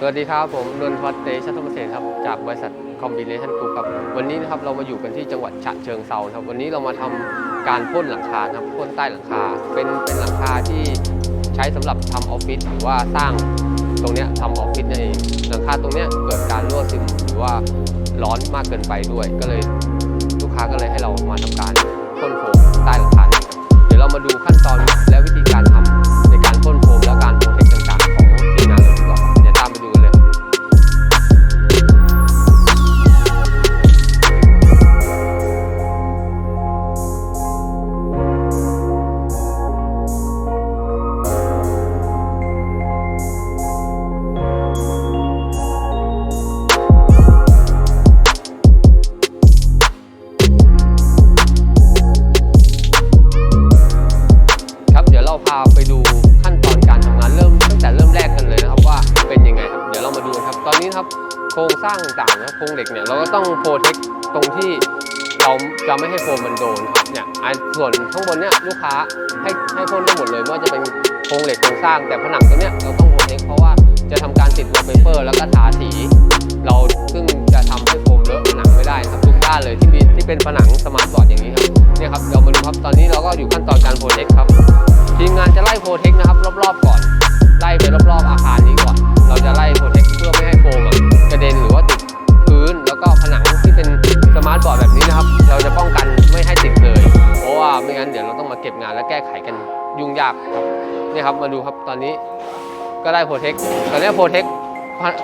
สวัสดีครับผมนนทวัฒน์เตชะธรรมเศรษครับจากบริษัทคอมบิเนชันกรุ๊ปครับวันนี้นะครับเรามาอยู่กันที่จังหวัดฉะเชิงเซาครับวันนี้เรามาทำการพ่นหลังคาครับพ่นใต้หลังคา เป็นเป็นหลังคาที่ใช้สำหรับทำออฟฟิศหรือว่าสร้างตรงเนี้ยทำออฟฟิศนั่นเองหลังคาตรงเนี้ยเกิดการรั่วซึมหรือว่าร้อนมากเกินไปด้วย ก็เลยลูกค้าก็เลยให้เรามาทำการพ่นโฟมใต้หลังคาเดี๋ยวเรามาดูขั้น ครับโครงสร้างต่างๆนะโครงเหล็กเนี่ยเราก็ต้องโปรเทคตรงที่เราจะไม่ให้โฟมมันโดนครับเนี่ยไอ้ส่วนข้างบนเนี่ยลูกค้าให้ให้พ่นได้หมดเลยไม่ว่าจะเป็นโครงเหล็กโครงสร้างแต่ผนังตัวเนี้ยเราต้องโปรเทคเพราะว่าจะทำการติดวอลเปเปอร์ แล้วก็ทาสี เราซึ่งจะทำให้โฟมเลอะผนังไม่ได้ครับทุกด้านเลยที่มีที่เป็นผนังสมาร์ทบอร์ดอย่างนี้ครับเนี่ยครับเรามาดูครับตอนนี้เราก็อยู่ขั้นตอนการโปรเทคครับทีมงานจะไล่โปรเทคนะครับรอบๆก่อนไล่ไปรอบๆอาคารนี้ก่อน เราจะไล่โปรเทคเพื่อไม่ให้โฟม ครับนี่ครับมาดูครับตอนนี้ก็ได้โปรเทคตอนนี้โปรเทค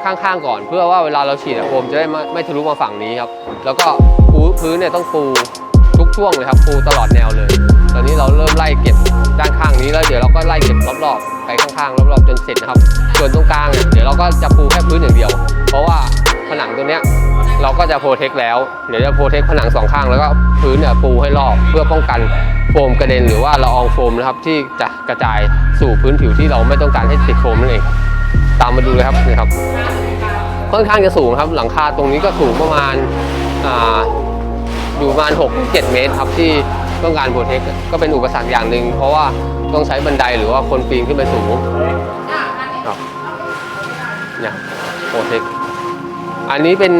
ข้างๆก่อน เพื่อว่าเวลาเราฉีดอะโฟมจะได้ไม่ทะลุมาฝั่งนี้ครับ แล้วก็ปูพื้นเนี่ยต้องปูทุกช่วงเลยครับปูตลอดแนวเลย ตอนนี้เราเริ่มไล่เก็บด้านข้างนี้แล้วเดี๋ยวเราก็ไล่เก็บรอบๆไปข้างๆรอบๆจนเสร็จนะครับ ส่วนตรงกลางเนี่ยเดี๋ยวเราก็จะปูแค่พื้นอย่างเดียว เพราะว่าผนังตัวเนี้ย เราก็จะโปรเทคแล้วเดี๋ยวจะโปรเทคผนังสองข้างแล้วก็พื้นเนี่ยปูให้รอบเพื่อป้องกันโฟมกระเด็นหรือว่าละอองโฟมนะครับที่จะกระจายสู่พื้นผิวที่เราไม่ต้องการให้ติดโฟมนั่นเองตามมาดูเลยครับนี่ครับ ค่อนข้างจะสูงครับหลังคาตรงนี้ก็สูงประมาณอ่าอยู่ประมาณ 6 7 เมตรครับที่ต้องการโปรเทคก็เป็นอุปสรรคอย่างหนึ่งเพราะว่าต้องใช้บันไดหรือว่าคนปีนขึ้นไปสูงครับเนี่ยโปรเทค อันนี้เป็น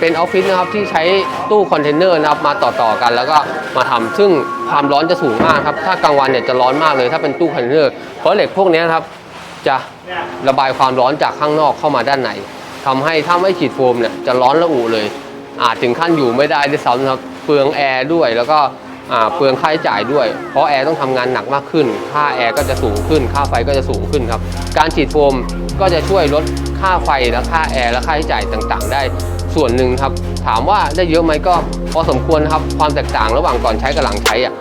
เป็นออฟฟิศนะครับที่ใช้ตู้คอนเทนเนอร์นะครับมาต่อต่อกัน แล้วก็มาทำซึ่งความร้อนจะสูงมากครับถ้ากลางวันเนี่ยจะร้อนมากเลยถ้าเป็นตู้คอนเทนเนอร์เพราะเหล็กพวกนี้ครับจะระบายความร้อนจากข้างนอกเข้ามาด้านในทำให้ถ้าไม่ฉีดโฟมเนี่ยจะร้อนระอุเลย อาจถึงขั้นอยู่ไม่ได้ด้วยซ้ำนะครับเปลืองแอร์ด้วยแล้วก็เปลืองค่าใช้จ่ายด้วย เพราะแอร์ต้องทำงานหนักมากขึ้น ค่าแอร์ก็จะสูงขึ้น ค่าไฟก็จะสูงขึ้นครับ การฉีดโฟมก็จะช่วยลด ค่าไฟและค่าแอร์และค่าใช้จ่ายต่างๆ ได้ส่วนหนึ่งครับ ถามว่าได้เยอะไหมก็พอสมควรครับ ความแตกต่างระหว่างก่อนใช้กับหลังใช้อะ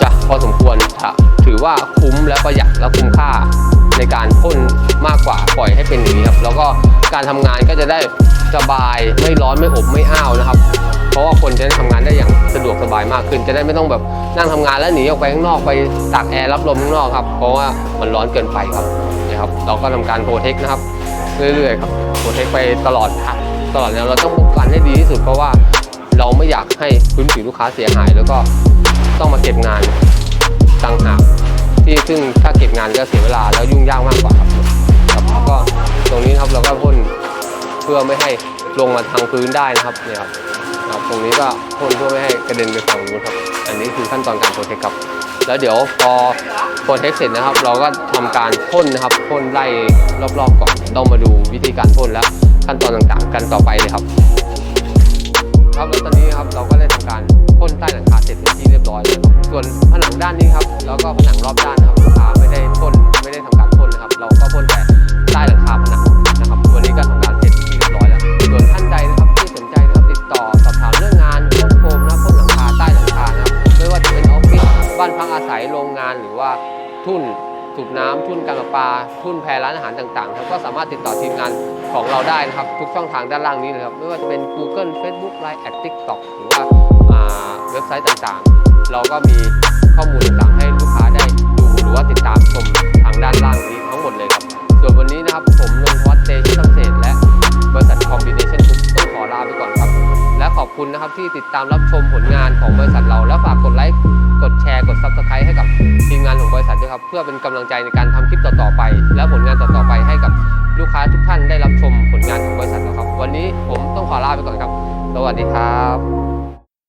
จะพอสมควรถือว่าคุ้มและประหยัดและคุ้มค่าในการพ่นมากกว่าปล่อยให้เป็นอย่างนี้ครับ แล้วก็การทำงานก็จะได้สบายไม่ร้อนไม่อบไม่อ้าวนะครับ เพราะว่าคนจะได้ทำงานได้อย่างสะดวกสบายมากขึ้น จะได้ไม่ต้องแบบนั่งทำงานแล้วหนีออกไปข้างนอกไปตากแอร์รับลมข้างนอกครับ เพราะว่ามันร้อนเกินไปครับ นะครับ เราก็ทำการโปรเทคนะครับ เรื่อยๆครับโปรเทคไปตลอดทางตลอดแนวเราต้องป้องกันให้ดีที่สุดเพราะว่าเราไม่อยากให้พื้นผิวลูกค้าเสียหาย แล้วก็ต้องมาเก็บงานต่างหากที่ซึ่งถ้าเก็บงานก็เสียเวลาแล้วยุ่งยากมากกว่าครับครับก็ตรงนี้ครับเราก็พ่นเพื่อไม่ให้ลงมาทางพื้นได้นะครับเนี่ยครับครับตรงนี้ก็พ่นเพื่อไม่ให้กระเด็นไปฝั่งนู้นครับ อันนี้คือขั้นตอนการโปรเทคครับ แล้วเดี๋ยวพอ โปรเทคเสร็จนะครับ เราก็ทำการพ่นนะครับพ่นไล่รอบๆก่อนเรามาดูวิธีการพ่นและขั้นตอนต่างๆ กันต่อไปเลยครับ ครับแล้วตอนนี้ครับเราก็ได้ทำการพ่นใต้หลังคาเสร็จเป็นที่เรียบร้อยแล้วส่วนผนังด้านนี้ครับแล้วก็ผนังรอบด้านนะครับลูกค้าไม่ได้พ่น สูบน้ำทุนการประปา ทุนแพรร้านอาหารต่างๆครับก็สามารถติดต่อทีมงานของเราได้นะครับ ทุกช่องทางด้านล่างนี้เลยครับไม่ว่าจะเป็น Google Facebook Line แอด TikTok หรือว่าอ่าเว็บไซต์ต่างๆ เราก็มีข้อมูลต่างๆให้ลูกค้าได้ดูหรือว่าติดตามชมทางด้านล่างนี้ทั้งหมดเลยครับ ส่วนวันนี้นะครับผมนนทวัฒน์เตชิตเศษและ ณนะครับที่ติดตามรับชมผลงานของบริษัทเรา และฝากกดไลค์กดแชร์กดซับสไครต์ให้กับทีมงานของบริษัทด้วยครับ เพื่อเป็นกำลังใจในการทำคลิปต่อๆไป และผลงานต่อๆไปให้กับลูกค้าทุกท่านได้รับชมผลงานของบริษัทนะครับ วันนี้ผมต้องขอลาไปก่อนครับ สวัสดีครับ